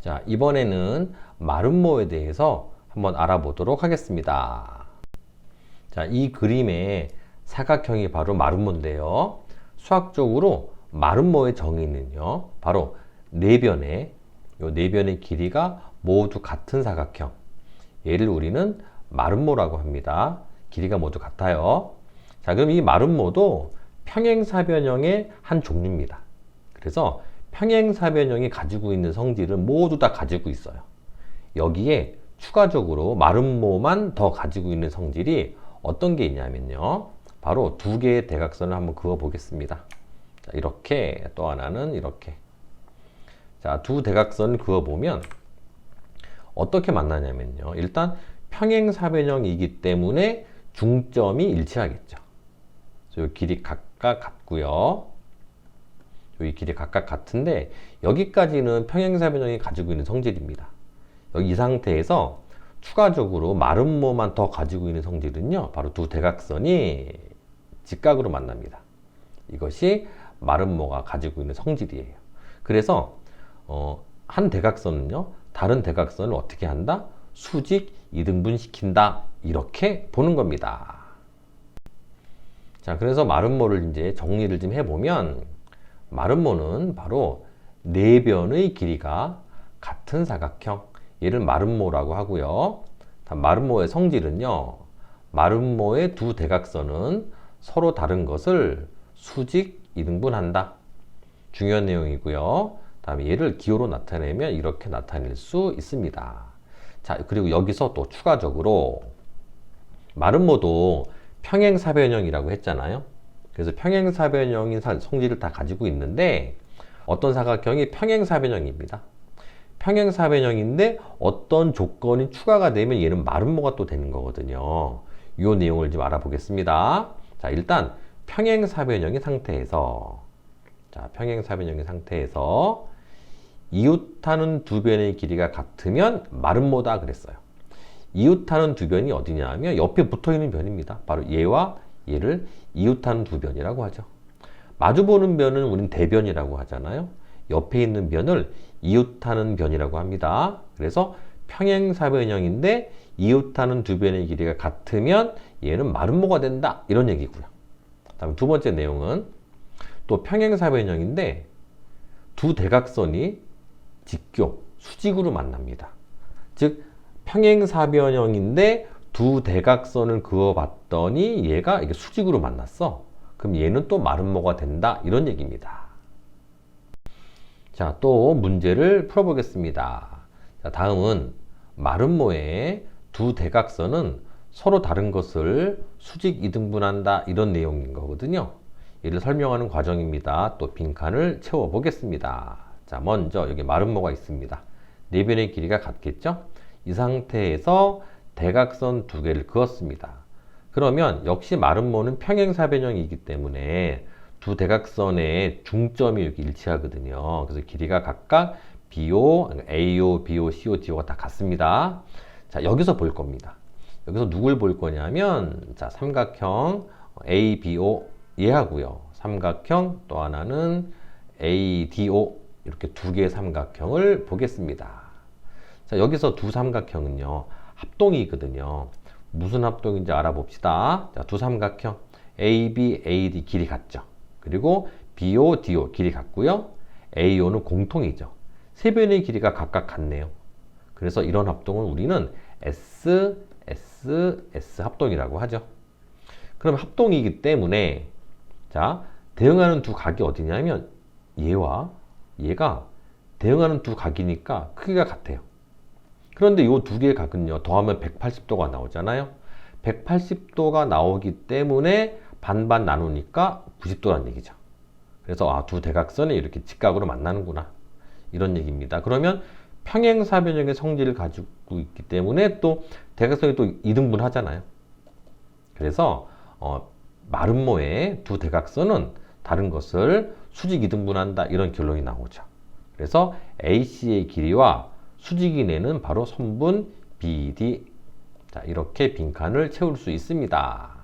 자, 이번에는 마름모에 대해서 한번 알아보도록 하겠습니다. 자, 이 그림의 사각형이 바로 마름모인데요. 수학적으로 마름모의 정의는요. 바로 네 변의 요네 변의 길이가 모두 같은 사각형. 얘를 우리는 마름모라고 합니다. 길이가 모두 같아요. 자, 그럼 이 마름모도 평행사변형의 한 종류입니다. 그래서 평행사변형이 가지고 있는 성질은 모두 다 가지고 있어요. 여기에 추가적으로 마름모만 더 가지고 있는 성질이 어떤 게 있냐면요. 바로 두 개의 대각선을 한번 그어 보겠습니다. 자, 이렇게 또 하나는 이렇게. 자, 두 대각선을 그어 보면 어떻게 만나냐면요. 일단 평행사변형이기 때문에 중점이 일치하겠죠. 이 길이 각각 같고요. 여기 길이 각각 같은데 여기까지는 평행사변형이 가지고 있는 성질입니다. 여기 이 상태에서 추가적으로 마름모만 더 가지고 있는 성질은요. 바로 두 대각선이 직각으로 만납니다. 이것이 마름모가 가지고 있는 성질이에요. 그래서 어, 한 대각선은요. 다른 대각선을 어떻게 한다? 수직 이등분 시킨다. 이렇게 보는 겁니다. 자, 그래서 마름모를 이제 정리를 좀 해보면 마름모는 바로 네 변의 길이가 같은 사각형, 얘를 마름모라고 하고요. 마름모의 성질은요. 마름모의 두 대각선은 서로 다른 것을 수직 이등분한다. 중요한 내용이고요. 다음에 얘를 기호로 나타내면 이렇게 나타낼 수 있습니다. 자, 그리고 여기서 또 추가적으로 마름모도 평행사변형이라고 했잖아요. 그래서 평행사변형인 성질을 다 가지고 있는데 어떤 사각형이 평행사변형입니다. 평행사변형인데 어떤 조건이 추가가 되면 얘는 마름모가 또 되는 거거든요. 이 내용을 좀 알아보겠습니다. 자, 일단 평행사변형의 상태에서 자, 평행사변형의 상태에서 이웃하는 두 변의 길이가 같으면 마름모다 그랬어요. 이웃하는 두 변이 어디냐 하면 옆에 붙어 있는 변입니다. 바로 얘와 얘를 이웃하는 두 변이라고 하죠. 마주보는 변은 우린 대변이라고 하잖아요. 옆에 있는 변을 이웃하는 변이라고 합니다. 그래서 평행사변형인데 이웃하는 두 변의 길이가 같으면 얘는 마름모가 된다. 이런 얘기고요. 다음 두 번째 내용은 또 평행사변형인데 두 대각선이 직교, 수직으로 만납니다. 즉 평행사변형인데 두 대각선을 그어봤더니 얘가 이게 수직으로 만났어. 그럼 얘는 또 마름모가 된다. 이런 얘기입니다. 자, 또 문제를 풀어보겠습니다. 자, 다음은 마름모의 두 대각선은 서로 다른 것을 수직 이등분한다. 이런 내용인 거거든요. 이를 설명하는 과정입니다. 또 빈칸을 채워보겠습니다. 자, 먼저 여기 마름모가 있습니다. 네 변의 길이가 같겠죠? 이 상태에서 대각선 두 개를 그었습니다. 그러면 역시 마름모는 평행사변형이기 때문에 두 대각선의 중점이 이렇게 일치하거든요. 그래서 길이가 각각 BO, AO, BO, CO, DO가 다 같습니다. 자, 여기서 볼 겁니다. 여기서 누굴 볼 거냐면, 자, 삼각형 ABO 얘하고요. 삼각형 또 하나는 ADO 이렇게 두 개의 삼각형을 보겠습니다. 자, 여기서 두 삼각형은요. 합동이거든요. 무슨 합동인지 알아봅시다. 자, 두 삼각형 AB, AD 길이 같죠. 그리고 BO, DO 길이 같고요. AO는 공통이죠. 세 변의 길이가 각각 같네요. 그래서 이런 합동을 우리는 S, S, S 합동이라고 하죠. 그럼 합동이기 때문에 자, 대응하는 두 각이 어디냐면 얘와 얘가 대응하는 두 각이니까 크기가 같아요. 그런데 이 두 개의 각은요, 더하면 180도가 나오잖아요. 180도가 나오기 때문에 반반 나누니까 90도란 얘기죠. 그래서 아, 두 대각선이 이렇게 직각으로 만나는구나. 이런 얘기입니다. 그러면 평행사변형의 성질을 가지고 있기 때문에 또 대각선이 또 이등분 하잖아요. 그래서 어, 마름모의 두 대각선은 다른 것을 수직 이등분한다 이런 결론이 나오죠. 그래서 AC의 길이와 수직이 내는 바로 선분 BD 자 이렇게 빈칸을 채울 수 있습니다.